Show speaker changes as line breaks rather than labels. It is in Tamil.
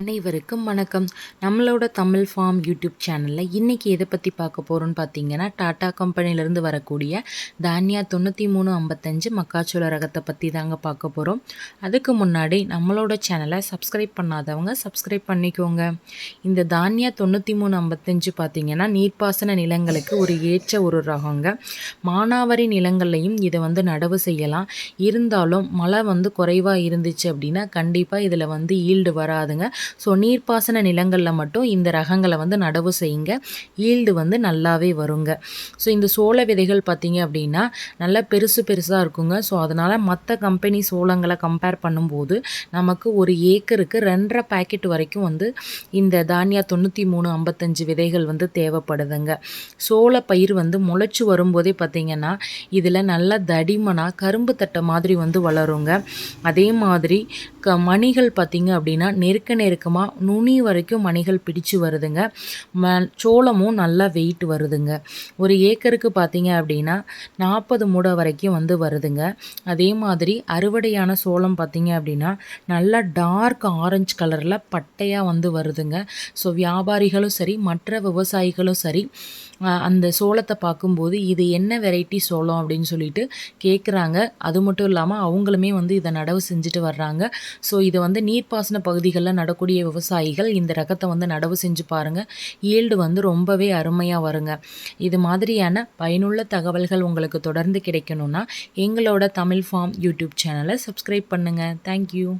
அனைவருக்கும் வணக்கம். நம்மளோட தமிழ் ஃபார்ம் யூடியூப் சேனலில் இன்றைக்கி எதை பற்றி பார்க்க போகிறோன்னு பார்த்தீங்கன்னா டாட்டா கம்பெனிலேருந்து வரக்கூடிய தானியா தொண்ணூற்றி மூணு ஐம்பத்தஞ்சு மக்காச்சோள ரகத்தை பற்றி தாங்க பார்க்க போகிறோம் அதுக்கு முன்னாடி நம்மளோட சேனலை சப்ஸ்கிரைப் பண்ணாதவங்க சப்ஸ்கிரைப் பண்ணிக்கோங்க. இந்த தானியா தொண்ணூற்றி மூணு ஐம்பத்தஞ்சு பார்த்திங்கன்னா நீர்ப்பாசன நிலங்களுக்கு ஒரு ஏற்ற ஒரு ரகங்க. மானாவரி நிலங்கள்லையும் இதை வந்து நடவு செய்யலாம். இருந்தாலும் மழை வந்து குறைவாக இருந்துச்சு அப்படின்னா கண்டிப்பாக இதில் வந்து ஈல்டு வராதுங்க. ஸோ நீர்ப்பாசன நிலங்களில் மட்டும் இந்த ரகங்களை வந்து நடவு செய்யுங்க. ஈல்டு வந்து நல்லாவே வருங்க. ஸோ இந்த சோள விதைகள் பார்த்திங்க அப்படின்னா நல்லா பெருசு பெருசாக இருக்குங்க. ஸோ அதனால் மற்ற கம்பெனி சோளங்களை கம்பேர் பண்ணும்போது நமக்கு ஒரு ஏக்கருக்கு ரெண்டரை பேக்கெட் வரைக்கும் வந்து இந்த தானியா தொண்ணூற்றி மூணு ஐம்பத்தஞ்சு விதைகள் வந்து தேவைப்படுதுங்க. சோள பயிர் வந்து முளைச்சி வரும்போதே பார்த்திங்கன்னா இதில் நல்ல தடிமனாக கரும்பு தட்டை மாதிரி வந்து வளருங்க. அதே மாதிரி க மணிகள் பார்த்திங்க அப்படின்னா நெருக்க நெருக்க இருக்குமா? நுனி வரைக்கும் மணிகள் பிடிச்சு வருதுங்க. ம சோளமும் நல்லா வெயிட் வருதுங்க. ஒரு ஏக்கருக்கு பார்த்தீங்க அப்படின்னா நாற்பது மூடை வரைக்கும் வந்து வருதுங்க. அதே மாதிரி அறுவடையான சோளம் பார்த்தீங்க அப்படின்னா நல்லா டார்க் ஆரஞ்சு கலரில் பட்டையாக வந்து வருதுங்க. ஸோ வியாபாரிகளும் சரி மற்ற விவசாயிகளும் சரி அந்த சோளத்தை பார்க்கும்போது இது என்ன வெரைட்டி சோளம் அப்படின்னு சொல்லிட்டு கேட்குறாங்க அது மட்டும் இல்லாமல் அவங்களுமே வந்து இதை நடவு செஞ்சுட்டு வர்றாங்க. ஸோ இதை வந்து நீர்ப்பாசன பகுதிகளில் நடக்கூடிய விவசாயிகள் இந்த ரகத்தை வந்து நடவு செஞ்சு பாருங்கள் ஈல்டு வந்து ரொம்பவே அருமையாக வருங்க. இது மாதிரியான பயனுள்ள தகவல்கள் உங்களுக்கு தொடர்ந்து கிடைக்கணும்னா எங்களோட தமிழ் ஃபார்ம் யூடியூப் சேனலை சப்ஸ்கிரைப் பண்ணுங்கள் தேங்க்யூ